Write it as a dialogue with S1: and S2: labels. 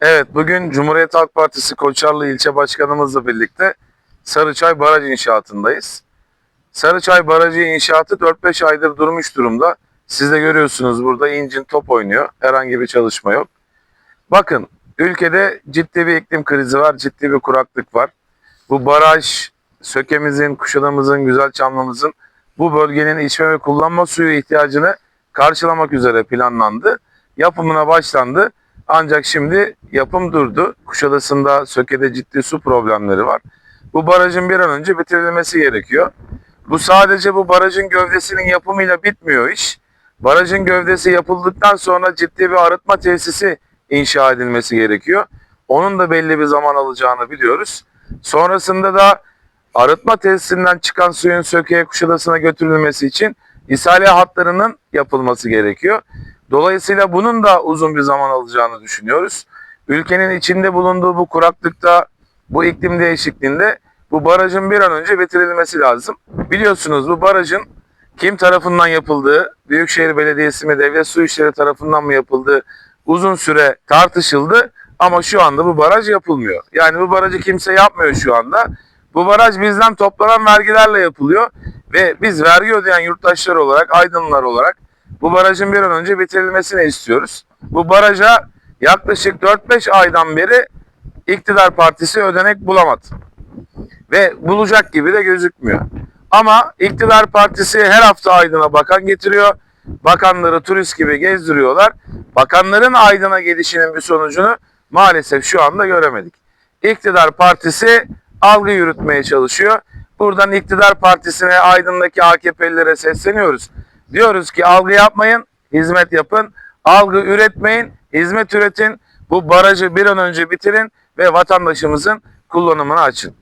S1: Evet, bugün Cumhuriyet Halk Partisi Koçarlı ilçe başkanımızla birlikte Sarıçay Baraj İnşaatı'ndayız. Sarıçay Barajı inşaatı 4-5 aydır durmuş durumda. Siz de görüyorsunuz burada incin top oynuyor. Herhangi bir çalışma yok. Bakın, ülkede ciddi bir iklim krizi var, ciddi bir kuraklık var. Bu baraj, Söke'mizin, Kuşadamızın, Güzelçamlı'mızın bu bölgenin içme ve kullanma suyu ihtiyacını karşılamak üzere planlandı. Yapımına başlandı. Ancak şimdi yapım durdu. Kuşadası'nda Söke'de ciddi su problemleri var. Bu barajın bir an önce bitirilmesi gerekiyor. Bu sadece bu barajın gövdesinin yapımıyla bitmiyor iş. Barajın gövdesi yapıldıktan sonra ciddi bir arıtma tesisi inşa edilmesi gerekiyor. Onun da belli bir zaman alacağını biliyoruz. Sonrasında da arıtma tesisinden çıkan suyun Söke'ye Kuşadası'na götürülmesi için ishaliye hatlarının yapılması gerekiyor. Dolayısıyla bunun da uzun bir zaman alacağını düşünüyoruz. Ülkenin içinde bulunduğu bu kuraklıkta, bu iklim değişikliğinde bu barajın bir an önce bitirilmesi lazım. Biliyorsunuz bu barajın kim tarafından yapıldığı, Büyükşehir Belediyesi mi, Devlet Su İşleri tarafından mı yapıldığı uzun süre tartışıldı. Ama şu anda bu baraj yapılmıyor. Yani bu barajı kimse yapmıyor şu anda. Bu baraj bizden toplanan vergilerle yapılıyor. Ve biz vergi ödeyen yurttaşlar olarak, aydınlar olarak bu barajın bir an önce bitirilmesini istiyoruz. Bu baraja yaklaşık 4-5 aydan beri iktidar partisi ödenek bulamadı. Ve bulacak gibi de gözükmüyor. Ama iktidar partisi her hafta Aydın'a bakan getiriyor. Bakanları turist gibi gezdiriyorlar. Bakanların Aydın'a gelişinin bir sonucunu maalesef şu anda göremedik. İktidar partisi algı yürütmeye çalışıyor. Buradan iktidar partisine, Aydın'daki AKP'lilere sesleniyoruz. Diyoruz ki algı yapmayın, hizmet yapın. Algı üretmeyin, hizmet üretin. Bu barajı bir an önce bitirin ve vatandaşımızın kullanımını açın.